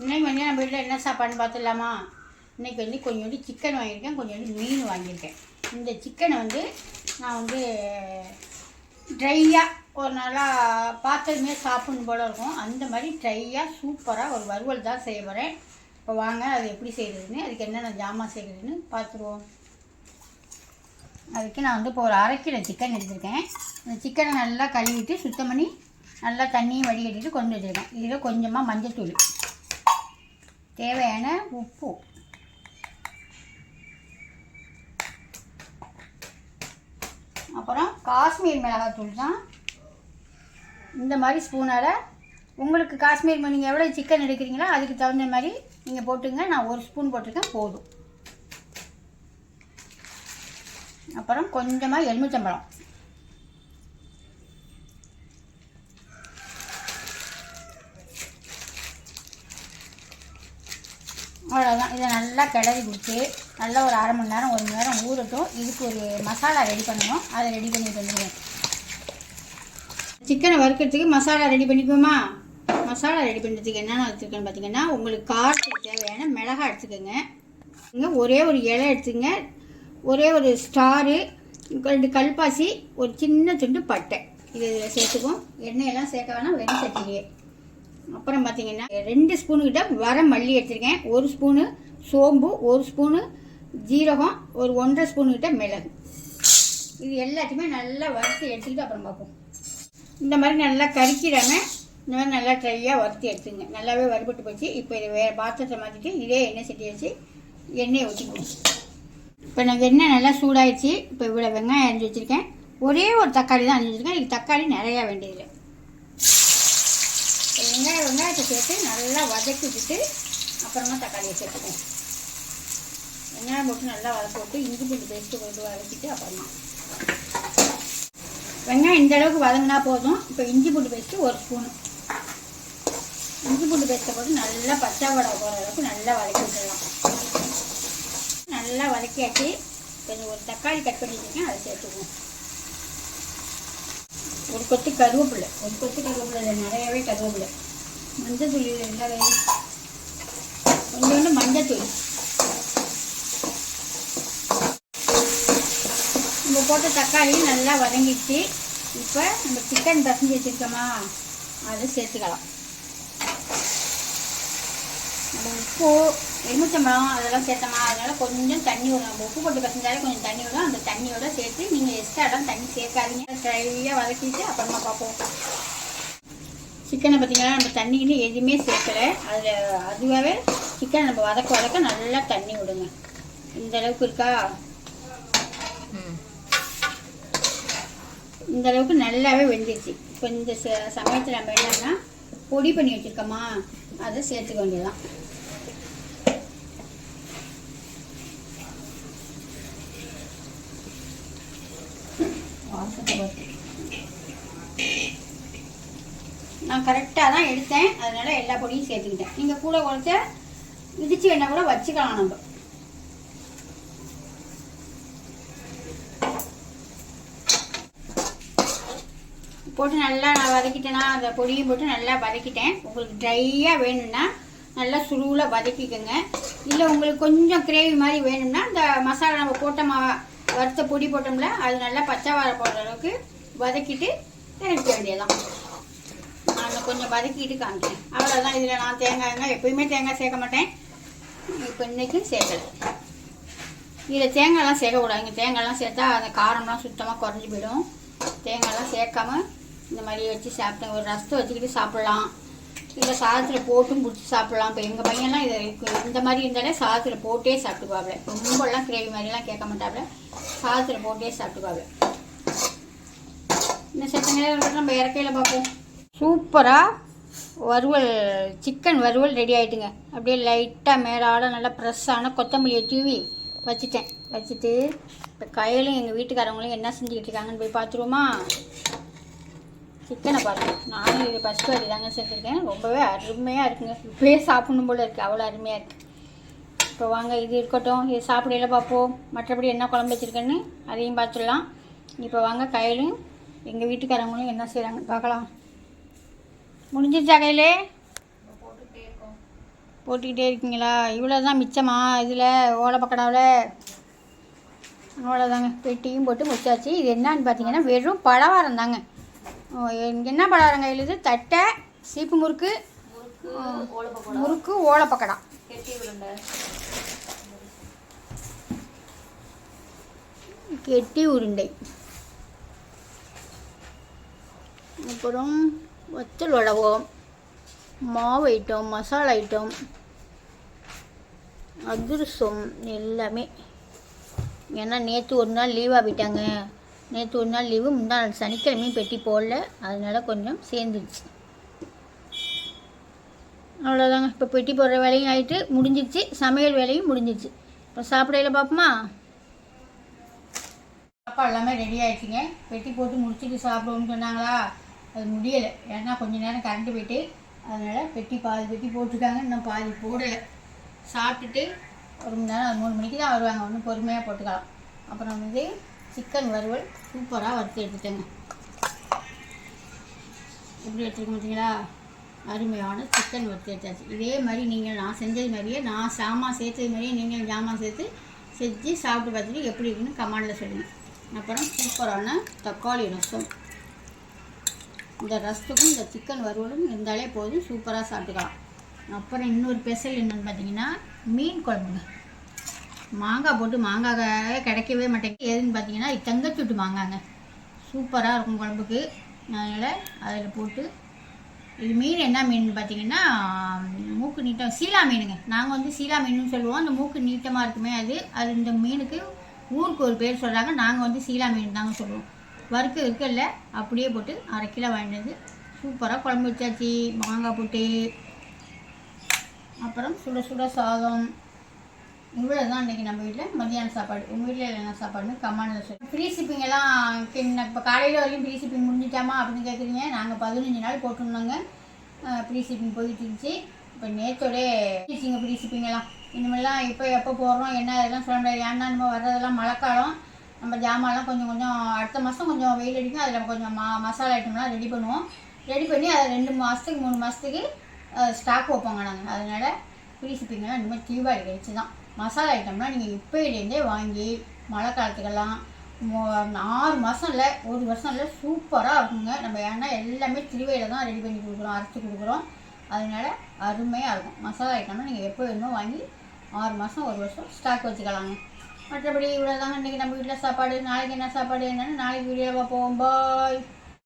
இன்னைக்கு வந்து நம்ம வீட்டில் என்ன சாப்பாடுன்னு பார்த்துடலாமா? இன்னைக்கு வந்து கொஞ்சோண்டு சிக்கன் வாங்கியிருக்கேன் கொஞ்சோண்டு மீன் வாங்கியிருக்கேன். இந்த சிக்கனை வந்து நான் வந்து ட்ரையாக ஒரு நாளாக பார்த்ததுமே சாப்பிடணும் போல இருக்கும். அந்த மாதிரி ட்ரையாக சூப்பராக ஒரு வறுவல் தான் செய்ய போகிறேன் இப்போ வாங்க அது எப்படி செய்கிறதுன்னு அதுக்கு என்னென்ன ஜாமான் செய்கிறதுன்னு பார்த்துருவோம். அதுக்கு நான் வந்து இப்போ ஒரு அரை கிலோ சிக்கன் எடுத்திருக்கேன். அந்த சிக்கனை நல்லா கழுவிட்டு சுத்தம் பண்ணி நல்லா தண்ணியும் வடிகட்டிட்டு கொண்டு வச்சுருக்கேன். இதில் கொஞ்சமாக மஞ்சள்தூள் தேவையான உப்பு. அப்புறம் காஷ்மீர் மிளகாத்தூள் தான். இந்த மாதிரி ஸ்பூனால் உங்களுக்கு காஷ்மீர் நீங்கள் எவ்வளோ சிக்கன் எடுக்கிறீங்களோ அதுக்கு தகுந்த மாதிரி நீங்கள் போட்டுங்க. நான் ஒரு ஸ்பூன் போட்டிருக்கேன் போதும். அப்புறம் கொஞ்சமாக எலுமிச்சம்பழம். அவ்வளோதான் இதை நல்லா கிளறி கொடுத்து நல்லா ஒரு அரை மணி நேரம் ஒரு மணி நேரம் ஊறட்டும். இதுக்கு ஒரு மசாலா ரெடி பண்ணணும். அதை ரெடி பண்ணிட்டு வந்துடுவேன் சிக்கனை வறுக்கிறதுக்கு மசாலா ரெடி பண்ணிக்குவோமா? மசாலா ரெடி பண்ணுறதுக்கு என்னென்ன வச்சுருக்கேன்னு பார்த்தீங்கன்னா உங்களுக்கு காரத்துக்கு தேவையான மிளகா எடுத்துக்கோங்க. இங்கே ஒரே ஒரு இலை எடுத்துங்க. ஒரே ஒரு ஸ்டாரு ரெண்டு கல்பாசி ஒரு சின்ன துண்டு பட்டை. இது இதில் சேர்த்துக்கும் எண்ணெயெல்லாம் சேர்க்க வேணாம் வெறும் சட்டிலேயே அப்புறம் பார்த்தீங்கன்னா ரெண்டு ஸ்பூனுக்கிட்ட வர மல்லி எடுத்திருக்கேன். ஒரு ஸ்பூனு சோம்பு ஒரு ஸ்பூனு ஜீரகம் ஒரு ஒன்றரை ஸ்பூனுக்கிட்ட மிளகு. இது எல்லாத்தையுமே நல்லா வறுத்து எடுத்துக்கிட்டு அப்புறம் பார்ப்போம். இந்த மாதிரி நல்லா கறிக்கிடாமல் இந்த மாதிரி நல்லா ட்ரையாக வறுத்து எடுத்துங்க. நல்லாவே வறுபட்டு போச்சு. இப்போ இதை வேறு பாத்திரத்தை மாற்றிட்டு இதே எண்ணெய் சட்டி வச்சு எண்ணெயை ஊற்றிக்குவோம் இப்போ நான் எண்ணெய் நல்லா சூடாயிடுச்சு. இப்போ இவ்வளோ வெங்காயம் அரிஞ்சு வச்சுருக்கேன். ஒரே ஒரு தக்காளி தான் அரிஞ்சு வச்சுருக்கேன். இதுக்கு தக்காளி நிறையா வேண்டியதில்லை. வெங்காயம் வெங்காயத்தை சேர்த்து நல்லா வதக்கி விட்டுட்டு அப்புறமா தக்காளியை சேர்த்துக்குவோம் வெங்காயம் போட்டு நல்லா வதக்க விட்டு இஞ்சி பூண்டு பேஸ்ட்டு போட்டு வதக்கிட்டு அப்புறமா. வெங்காயம் இந்த அளவுக்கு வதங்கினா போதும். இப்போ இஞ்சி பூண்டு பேஸ்ட்டு ஒரு ஸ்பூனு இஞ்சி பூண்டு பேஸ்ட்டை போட்டு நல்லா பச்சை வடை போகிற அளவுக்கு நல்லா வதக்கி விட்டுடலாம். நல்லா வதக்கியாச்சு. கொஞ்சம் ஒரு தக்காளி கட் பண்ணி வச்சுருக்கேன் அதை சேர்த்துக்குவோம். ஒரு கொத்து கருவேப்பிலை. ஒரு கொத்து கருவேப்பிலை நிறையவே கருவேப்பிலை. மஞ்சள் தூள் வேணும். கொஞ்சோண்டு மஞ்சள் தூள். நம்ம போட்ட தக்காளி நல்லா வதங்கிச்சு. இப்போ நம்ம சிக்கன் பசஞ்சு வச்சுருக்கோமா அதை சேர்த்துக்கலாம். உப்பு எலுமிச்சம்பழம் அதெல்லாம் சேர்த்தோமா அதனால் கொஞ்சம் தண்ணி விடும் நம்ம உப்பு போட்டு பசஞ்சாலே கொஞ்சம் தண்ணி விடும் அந்த தண்ணியோட சேர்த்து நீங்கள் எக்ஸ்ட்ராலாம் தண்ணி சேர்க்காதீங்க. ட்ரையாக வதக்கிட்டு அப்புறமா பார்ப்போம். சிக்கனை பார்த்தீங்கன்னா நம்ம தண்ணின்னு எதுவுமே சேர்க்கலை. அதில் அதுவாகவே சிக்கனை நம்ம வதக்க வதக்க நல்லா தண்ணி விடுங்க. இந்த அளவுக்கு இருக்கா? இந்த அளவுக்கு நல்லாவே வெந்துச்சு இப்போ இந்த ச- சமயத்தில் நம்ம என்னன்னா பொடி பண்ணி வச்சுருக்கோமா அதை சேர்த்துக்க வேண்டியதான் நான் கரெக்டாக தான் எடுத்தேன். அதனால் எல்லா பொடியும் சேர்த்துக்கிட்டேன். நீங்கள் கூட குறைச்ச இடிச்சு வேணா கூட வச்சுக்கலாம் நம்ம. போட்டு நல்லா நான் வதக்கிட்டேன்னா அந்த பொடியும் போட்டு நல்லா வதக்கிட்டேன். உங்களுக்கு ட்ரையாக வேணும்னா நல்லா சுருவில் வதக்கிக்கோங்க. இல்லை உங்களுக்கு கொஞ்சம் கிரேவி மாதிரி வேணும்னா இந்த மசாலா நம்ம போட்ட மா வறுத்த பொடி போட்டோம்ல அது நல்லா பச்சை வாழை போடுற அளவுக்கு வதக்கிட்டு இறக்க வேண்டியதான் நான் கொஞ்சம் வதக்கிட்டு காமிக்கிறேன். அவ்வளோதான் இதில் நான் தேங்காய் எப்பயுமே தேங்காய் சேர்க்க மாட்டேன். இப்போ இன்றைக்கி சேர்க்கலை. இதில் தேங்காய்லாம் சேர்க்கக்கூடாதுங்க தேங்காய்லாம் சேர்த்தா அந்த காரம்லாம் சுத்தமாக குறைஞ்சி போயிடும். தேங்காய்லாம் சேர்க்காம இந்த மாதிரி வச்சு சாப்பிட்டேன். ஒரு ரசத்தை வச்சுக்கிட்டு சாப்பிட்லாம். இல்லை சாதத்தில் போட்டும் பிடிச்சி சாப்பிட்லாம். இப்போ எங்கள் பையன்லாம் இதை இந்த மாதிரி இருந்தாலே சாதத்தில் போட்டே சாப்பிட்டுக்குவாப்ல. ரொம்பலாம் கிரேவி மாதிரிலாம் கேட்க மாட்டாப்ல. சாதத்தில் போட்டே சாப்பிட்டுக்குவாப்ல. இந்த செத்தங்களே நம்ம இறக்கையில் பார்ப்போம். சூப்பராக வறுவல் சிக்கன் வறுவல் ரெடி ஆயிட்டுங்க. அப்படியே லைட்டாக மேலாட நல்லா ஃப்ரெஷ்ஷான கொத்தமல்லியை தூவி வச்சுட்டேன். வச்சுட்டு இப்போ கையிலும் எங்கள் வீட்டுக்காரவங்களும் என்ன செஞ்சுக்கிட்டு இருக்காங்கன்னு போய் பார்த்துருவோமா? சிக்கனை பாருங்கள் நானும் இது ஃபஸ்ட் வாட்டி தாங்க சேர்த்துருக்கேன் ரொம்பவே அருமையாக இருக்குங்க. இப்போயே சாப்பிடணும் போல் இருக்குது அவ்வளோ அருமையாக இருக்குது இப்போ வாங்க இது இருக்கட்டும். இது சாப்பிடையில பார்ப்போம். மற்றபடி என்ன குழம்பு வச்சுருக்கேன்னு அதையும் பார்த்துடலாம். இப்போ வாங்க கையிலும் எங்கள் வீட்டுக்காரங்களும் என்ன செய்கிறாங்கன்னு பார்க்கலாம். முடிஞ்சிருச்சா கையிலே? போட்டுக்கிட்டே இருக்கீங்களா? இவ்வளோ தான் மிச்சமா இதில் ஓலை பக்கடாவில்? அவ்வளோதாங்க பெட்டியும் போட்டு முடிச்சாச்சு. இது என்னன்னு பார்த்தீங்கன்னா வெறும் பழவாரம் தாங்க என்ன பலகாரங்க எழுது தட்டை சீப்பு முறுக்கு முறுக்கு ஓலை பக்கோடா முறுக்கு ஓலை பக்கடா கெட்டி உருண்டை கெட்டி உருண்டை. அப்புறம் வத்தல் உழவோம் மாவு ஐட்டம் மசாலா ஐட்டம் அதிரசம் எல்லாமே. ஏன்னா நேற்று ஒரு நாள் லீவாக போயிட்டாங்க. நேற்று ஒரு நாள் லீவு முந்தா நாள் சனிக்கிழமையும் பெட்டி போடல. அதனால் கொஞ்சம் சேர்ந்துருச்சு. அவ்வளோதாங்க இப்போ பெட்டி போடுற வேலையும் ஆகிட்டு முடிஞ்சிருச்சு. சமையல் வேலையும் முடிஞ்சிருச்சு. இப்போ சாப்பிடையில் பார்ப்போமா அப்பா எல்லாமே ரெடி ஆகிடுச்சிங்க பெட்டி போட்டு முடிச்சுட்டு சாப்பிடுவோம்னு சொன்னாங்களா? அது முடியலை. ஏன்னா கொஞ்சம் நேரம் கரண்ட்டு போயிட்டு அதனால் பெட்டி பாதி பெட்டி போட்டிருக்காங்க. இன்னும் பாதி போடலை. சாப்பிட்டுட்டு ஒரு மணி நேரம் மூணு மணிக்கு தான் வருவாங்க. ஒன்றும் பொறுமையாக போட்டுக்கலாம். அப்புறம் வந்து சிக்கன் வறுவல். சூப்பராக வறுத்து எடுத்துட்டேங்க. எப்படி எடுத்துருக்க மாட்டிங்களா அருமையான சிக்கன் வறுத்து எடுத்தாச்சு. இதே மாதிரி நீங்கள் நான் செஞ்சது மாதிரியே நான் சாமான் சேர்த்தது மாதிரியே நீங்கள் ஜாமான் சேர்த்து செஞ்சு சாப்பிட்டு பார்த்துட்டு எப்படி இருக்குன்னு கமாண்டில் சொல்லுங்கள் அப்புறம் சூப்பரான தக்காளி ரசம். இந்த ரசத்துக்கும் இந்த சிக்கன் வறுவலும் இருந்தாலே போதும். சூப்பராக சாப்பிட்டுக்கலாம். அப்புறம் இன்னொரு ஸ்பெஷல் என்னென்னு பார்த்தீங்கன்னா மீன் குழம்புங்க. மாங்காய் போட்டு மாங்காய் கிடைக்கவே மாட்டேங்குது. எதுன்னு பார்த்தீங்கன்னா தங்கச்சூட்டு மாங்காங்க. சூப்பராக இருக்கும் குழம்புக்கு. அதனால் அதில் போட்டு இது மீன் என்ன மீன் பார்த்தீங்கன்னா மூக்கு நீட்டம் சீலா மீனுங்க. நாங்கள் வந்து சீலா மீனுன்னு சொல்லுவோம். அந்த மூக்கு நீட்டமாக இருக்குமே அது. அது இந்த மீனுக்கு ஊருக்கு ஒரு பேர் சொல்கிறாங்க நாங்கள் வந்து சீலா மீன் தாங்க சொல்லுவோம். வறுக்க இருக்கல அப்படியே போட்டு அரை கிலோ வாங்கினது. சூப்பராக குழம்பு வச்சாச்சு. மாங்காய் போட்டு. அப்புறம் சுட சுட சாதம். இவ்வளோ தான் இன்றைக்கி நம்ம வீட்டில் மதியான சாப்பாடு. உங்கள் வீட்டில் என்ன சாப்பாடுன்னு கமாண்டில் சொல்லு. ஃப்ரீ ஷிப்பிங் எல்லாம் இப்போ காலையில் வரையும் ஃப்ரீ ஷிப்பிங் முடிஞ்சிட்டாமா அப்படின்னு கேட்குறீங்க நாங்கள் பதினஞ்சு நாள் போட்டிருந்தோங்க. ஃப்ரீ ஷிப்பிங் போயிட்டு இருந்துச்சு. இப்போ நேற்றோட டீச்சிங்க ஃப்ரீ ஷிப்பிங் எல்லாம். இனிமேலாம் இப்போ எப்போ போடுறோம் என்ன இதெல்லாம் சொல்ல முடியாது. ஏன்னா நம்ம வர்றதெல்லாம் மழைக்காலம். நம்ம ஜாமான்லாம் கொஞ்சம் கொஞ்சம் அடுத்த மாதம் கொஞ்சம் வெயில் அடிக்கும். அதில் கொஞ்சம் மா மசாலா ஐட்டம்லாம் ரெடி பண்ணுவோம். ரெடி பண்ணி அதை ரெண்டு மாதத்துக்கு மூணு மாதத்துக்கு ஸ்டாக் வைப்போங்க நாங்கள் அதனால் ஃப்ரீ ஷிப்பிங்லாம் இனிமேல் தீபாவளி கழிச்சு தான் மசாலா ஐட்டம்லாம் நீங்கள் இப்போயிலேருந்தே வாங்கி மழை காலத்துக்கெல்லாம் ஆறு மாதம் இல்லை ஒரு வருஷம் இல்லை சூப்பராக இருக்குங்க. நம்ம ஏன்னா எல்லாமே திருவையில் தான் ரெடி பண்ணி கொடுக்குறோம் அரைச்சி கொடுக்குறோம். அதனால அருமையாக இருக்கும். மசாலா ஐட்டம்லாம் நீங்கள் எப்போ வேணுமோ வாங்கி ஆறு மாதம் ஒரு வருஷம் ஸ்டாக் வச்சுக்கலாங்க. மற்றபடி இவ்வளோ தாங்க இன்றைக்கி நம்ம வீட்டில் சாப்பாடு நாளைக்கு என்ன சாப்பாடு என்னென்னு நாளைக்கு வீடியோவாக போவோம் பாய்